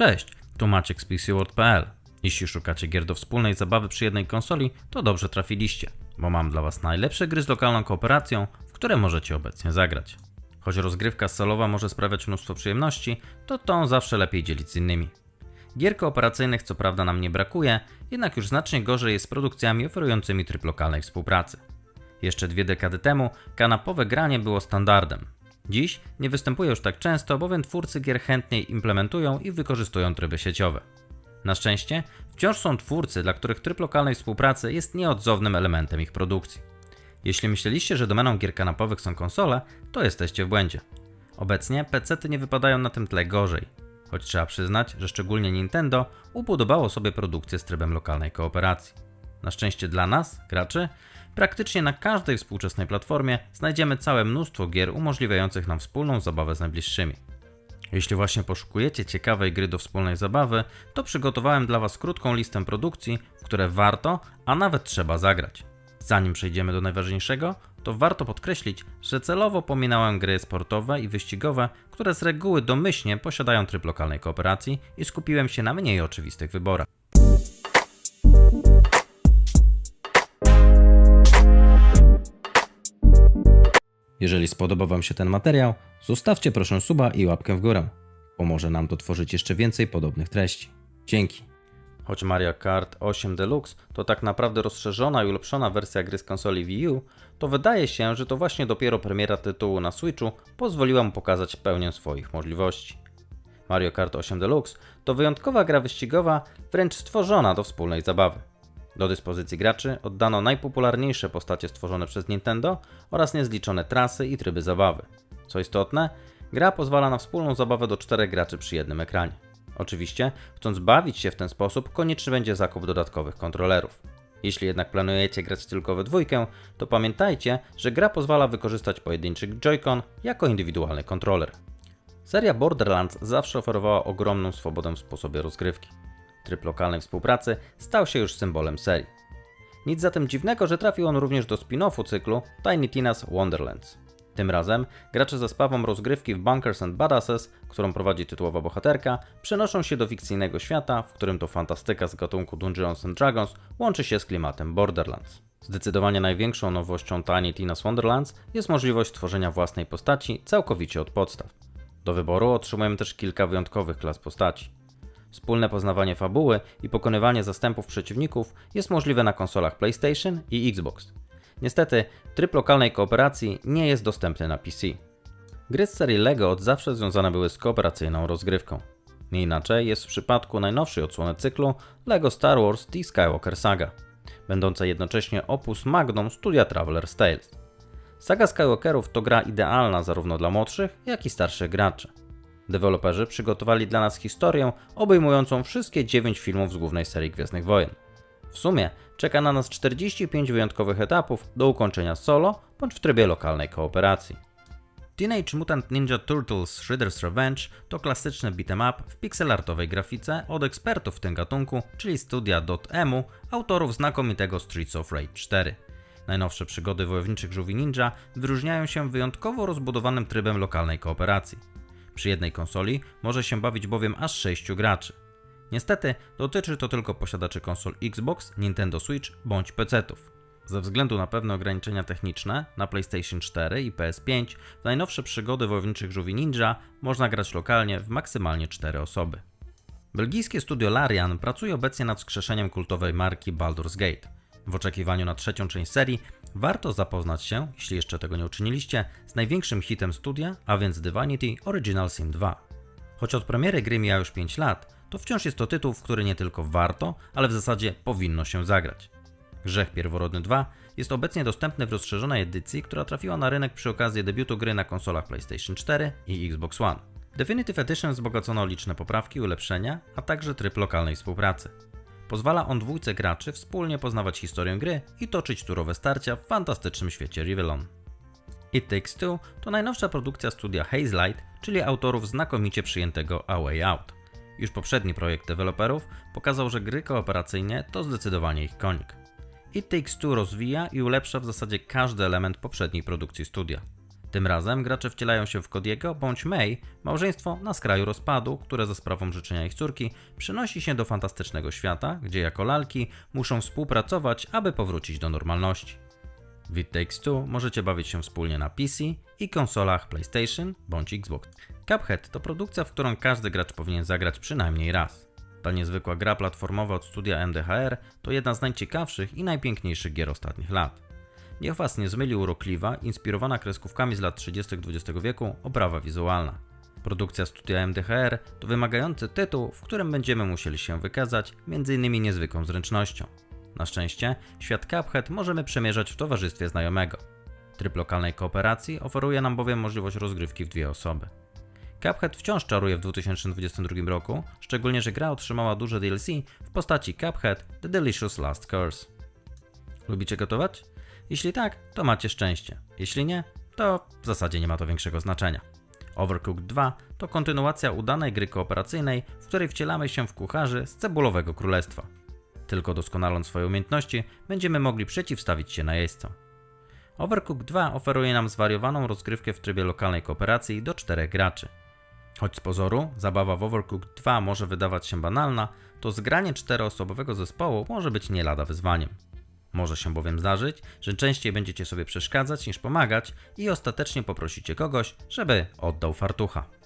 Cześć, tu Maciek z PCWorld.pl. Jeśli szukacie gier do wspólnej zabawy przy jednej konsoli, to dobrze trafiliście, bo mam dla Was najlepsze gry z lokalną kooperacją, w które możecie obecnie zagrać. Choć rozgrywka solowa może sprawiać mnóstwo przyjemności, to tą zawsze lepiej dzielić z innymi. Gier kooperacyjnych co prawda nam nie brakuje, jednak już znacznie gorzej jest z produkcjami oferującymi tryb lokalnej współpracy. Jeszcze dwie dekady temu kanapowe granie było standardem. Dziś nie występuje już tak często, bowiem twórcy gier chętniej implementują i wykorzystują tryby sieciowe. Na szczęście wciąż są twórcy, dla których tryb lokalnej współpracy jest nieodzownym elementem ich produkcji. Jeśli myśleliście, że domeną gier kanapowych są konsole, to jesteście w błędzie. Obecnie PC-ty nie wypadają na tym tle gorzej, choć trzeba przyznać, że szczególnie Nintendo ubudowało sobie produkcję z trybem lokalnej kooperacji. Na szczęście dla nas, graczy, praktycznie na każdej współczesnej platformie znajdziemy całe mnóstwo gier umożliwiających nam wspólną zabawę z najbliższymi. Jeśli właśnie poszukujecie ciekawej gry do wspólnej zabawy, to przygotowałem dla Was krótką listę produkcji, w które warto, a nawet trzeba zagrać. Zanim przejdziemy do najważniejszego, to warto podkreślić, że celowo pominąłem gry sportowe i wyścigowe, które z reguły domyślnie posiadają tryb lokalnej kooperacji i skupiłem się na mniej oczywistych wyborach. Jeżeli spodobał Wam się ten materiał, zostawcie proszę suba i łapkę w górę. Pomoże nam to tworzyć jeszcze więcej podobnych treści. Dzięki. Choć Mario Kart 8 Deluxe to tak naprawdę rozszerzona i ulepszona wersja gry z konsoli Wii U, to wydaje się, że to właśnie dopiero premiera tytułu na Switchu pozwoliła mu pokazać pełnię swoich możliwości. Mario Kart 8 Deluxe to wyjątkowa gra wyścigowa, wręcz stworzona do wspólnej zabawy. Do dyspozycji graczy oddano najpopularniejsze postacie stworzone przez Nintendo oraz niezliczone trasy i tryby zabawy. Co istotne, gra pozwala na wspólną zabawę do czterech graczy przy jednym ekranie. Oczywiście, chcąc bawić się w ten sposób, konieczny będzie zakup dodatkowych kontrolerów. Jeśli jednak planujecie grać tylko we dwójkę, to pamiętajcie, że gra pozwala wykorzystać pojedynczy Joy-Con jako indywidualny kontroler. Seria Borderlands zawsze oferowała ogromną swobodę w sposobie rozgrywki. Tryb lokalnej współpracy stał się już symbolem serii. Nic zatem dziwnego, że trafił on również do spin-offu cyklu Tiny Tina's Wonderlands. Tym razem gracze za sprawą rozgrywki w Bunkers and Badasses, którą prowadzi tytułowa bohaterka, przenoszą się do fikcyjnego świata, w którym to fantastyka z gatunku Dungeons and Dragons łączy się z klimatem Borderlands. Zdecydowanie największą nowością Tiny Tina's Wonderlands jest możliwość tworzenia własnej postaci całkowicie od podstaw. Do wyboru otrzymujemy też kilka wyjątkowych klas postaci. Wspólne poznawanie fabuły i pokonywanie zastępów przeciwników jest możliwe na konsolach PlayStation i Xbox. Niestety, tryb lokalnej kooperacji nie jest dostępny na PC. Gry z serii LEGO od zawsze związane były z kooperacyjną rozgrywką. Nie inaczej jest w przypadku najnowszej odsłony cyklu LEGO Star Wars The Skywalker Saga, będąca jednocześnie opus magnum studia Traveler's Tales. Saga Skywalkerów to gra idealna zarówno dla młodszych, jak i starszych graczy. Deweloperzy przygotowali dla nas historię obejmującą wszystkie 9 filmów z głównej serii Gwiezdnych Wojen. W sumie czeka na nas 45 wyjątkowych etapów do ukończenia solo bądź w trybie lokalnej kooperacji. Teenage Mutant Ninja Turtles Shredder's Revenge to klasyczny beat'em up w pixelartowej grafice od ekspertów w tym gatunku, czyli studia Dotemu, autorów znakomitego Streets of Rage 4. Najnowsze przygody wojowniczych żółwi ninja wyróżniają się wyjątkowo rozbudowanym trybem lokalnej kooperacji. Przy jednej konsoli może się bawić bowiem aż 6 graczy. Niestety dotyczy to tylko posiadaczy konsol Xbox, Nintendo Switch bądź PC-ów. Ze względu na pewne ograniczenia techniczne na PlayStation 4 i PS5 w najnowsze przygody wojowniczych żółwi ninja można grać lokalnie w maksymalnie 4 osoby. Belgijskie studio Larian pracuje obecnie nad wskrzeszeniem kultowej marki Baldur's Gate. W oczekiwaniu na trzecią część serii warto zapoznać się, jeśli jeszcze tego nie uczyniliście, z największym hitem studia, a więc Divinity Original Sin 2. Choć od premiery gry mija już 5 lat, to wciąż jest to tytuł, w który nie tylko warto, ale w zasadzie powinno się zagrać. Grzech Pierworodny 2 jest obecnie dostępny w rozszerzonej edycji, która trafiła na rynek przy okazji debiutu gry na konsolach PlayStation 4 i Xbox One. Definitive Edition wzbogacono liczne poprawki ulepszenia, a także tryb lokalnej współpracy. Pozwala on dwójce graczy wspólnie poznawać historię gry i toczyć turowe starcia w fantastycznym świecie Rivellon. It Takes Two to najnowsza produkcja studia Hazelight, czyli autorów znakomicie przyjętego A Way Out. Już poprzedni projekt deweloperów pokazał, że gry kooperacyjne to zdecydowanie ich konik. It Takes Two rozwija i ulepsza w zasadzie każdy element poprzedniej produkcji studia. Tym razem gracze wcielają się w Cody'ego bądź May, małżeństwo na skraju rozpadu, które za sprawą życzenia ich córki przenosi się do fantastycznego świata, gdzie jako lalki muszą współpracować, aby powrócić do normalności. W It Takes Two możecie bawić się wspólnie na PC i konsolach PlayStation bądź Xbox. Cuphead to produkcja, w którą każdy gracz powinien zagrać przynajmniej raz. Ta niezwykła gra platformowa od studia MDHR to jedna z najciekawszych i najpiękniejszych gier ostatnich lat. Niech Was nie zmyli urokliwa, inspirowana kreskówkami z lat 30. XX wieku oprawa wizualna. Produkcja studia MDHR to wymagający tytuł, w którym będziemy musieli się wykazać m.in. niezwykłą zręcznością. Na szczęście, świat Cuphead możemy przemierzać w towarzystwie znajomego. Tryb lokalnej kooperacji oferuje nam bowiem możliwość rozgrywki w dwie osoby. Cuphead wciąż czaruje w 2022 roku, szczególnie że gra otrzymała duże DLC w postaci Cuphead The Delicious Last Course. Lubicie gotować? Jeśli tak, to macie szczęście. Jeśli nie, to w zasadzie nie ma to większego znaczenia. Overcooked 2 to kontynuacja udanej gry kooperacyjnej, w której wcielamy się w kucharzy z cebulowego królestwa. Tylko doskonaląc swoje umiejętności, będziemy mogli przeciwstawić się najeźdźcom. Overcooked 2 oferuje nam zwariowaną rozgrywkę w trybie lokalnej kooperacji do 4 graczy. Choć z pozoru zabawa w Overcooked 2 może wydawać się banalna, to zgranie czteroosobowego zespołu może być nie lada wyzwaniem. Może się bowiem zdarzyć, że częściej będziecie sobie przeszkadzać niż pomagać i ostatecznie poprosicie kogoś, żeby oddał fartucha.